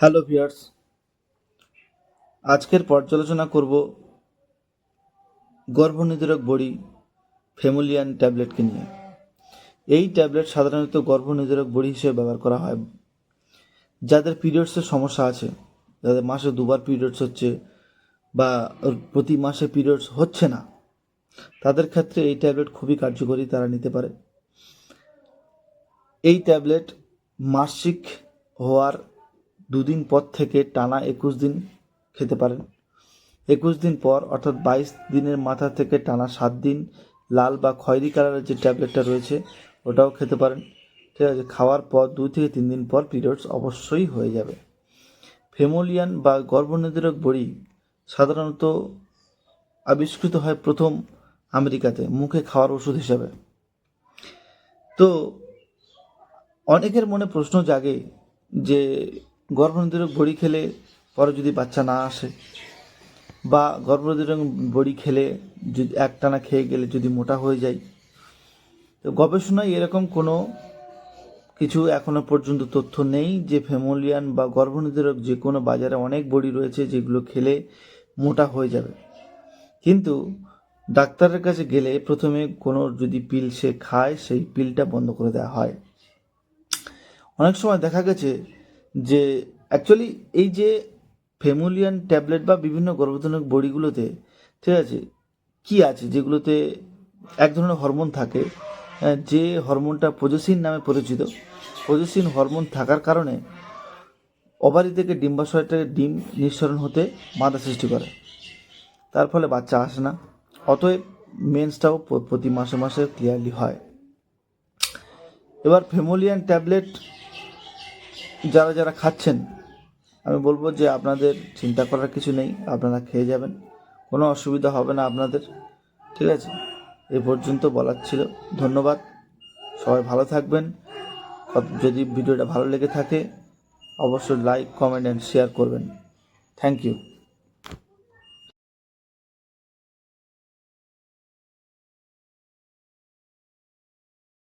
Hello viewers আজকের পর্যালোচনা করব গর্ভনিরোধক বড়ি ফেমোলিয়ান ট্যাবলেটকে নিয়ে। এই ট্যাবলেট সাধারণত গর্ভনিরোধক বড়ি হিসেবে ব্যবহার করা হয়। যাদের পিরিয়ডসের সমস্যা আছে, যাদের মাসে দুবার পিরিয়ডস হচ্ছে বা প্রতি মাসে পিরিয়ডস হচ্ছে না, তাদের ক্ষেত্রে এই ট্যাবলেট খুবই কার্যকরী তারা নিতে পারে। এই ট্যাবলেট মাসিক হওয়ার দুদিন পর থেকে টানা একুশ দিন খেতে পারেন। একুশ দিন পর, অর্থাৎ বাইশ দিনের মাথা থেকে টানা সাত দিন, লাল বা খয়েরি কালারের যে ট্যাবলেটটা রয়েছে, ওটাও খেতে পারেন। ঠিক আছে, খাওয়ার পর দুই থেকে তিন দিন পর পিরিয়ডস অবশ্যই হয়ে যাবে। ফেমোলিয়ান বা গর্ভনিরোধক বড়ি সাধারণত আবিষ্কৃত হয় প্রথম আমেরিকাতে, মুখে খাওয়ার ওষুধ হিসাবে। তো, অনেকের মনে প্রশ্ন জাগে যে গর্ভনিরোধক বড়ি খেলে পরে যদি বাচ্চা না আসে, বা গর্ভনিরোধক বড়ি খেলে যদি একটানা খেয়ে গেলে যদি মোটা হয়ে যায়, তো গবেষণায় এরকম কোনো কিছু এখনও পর্যন্ত তথ্য নেই যে ফেমোলিয়ান বা গর্ভনিরোধক যে কোনো বাজারে অনেক বড়ি রয়েছে যেগুলো খেলে মোটা হয়ে যাবে। কিন্তু ডাক্তারের কাছে গেলে প্রথমে কোনো যদি পিল সে খায়, সেই পিলটা বন্ধ করে দেওয়া হয়। অনেক সময় দেখা গেছে যে অ্যাকচুয়ালি এই যে ফেমোলিয়ান ট্যাবলেট বা বিভিন্ন গর্ভধারক বড়িগুলোতে, ঠিক আছে, কি আছে যেগুলোতে এক ধরনের হরমোন থাকে যে হরমোনটা প্রজেসিন নামে পরিচিত প্রজেসিন হরমোন থাকার কারণে ওভারি থেকে ডিম্বাশয়টা ডিম নিঃসরণ হতে বাধা সৃষ্টি করে। তার ফলে বাচ্চা আসে না, অতএব মেন্সটাও প্রতি মাসে মাসে ক্লিয়ারলি হয়। এবার ফেমোলিয়ান ট্যাবলেট যারা যারা খাচ্ছেন, আমি বলব যে আপনাদের চিন্তা করার কিছু নেই, আপনারা খেয়ে যাবেন, কোনো অসুবিধা হবে না আপনাদের, ঠিক আছে? এ পর্যন্ত বলার ছিল, ধন্যবাদ, সবাই ভালো থাকবেন। যদি ভিডিওটা ভালো লেগে থাকে, অবশ্যই লাইক কমেন্ট অ্যান্ড শেয়ার করবেন। Thank you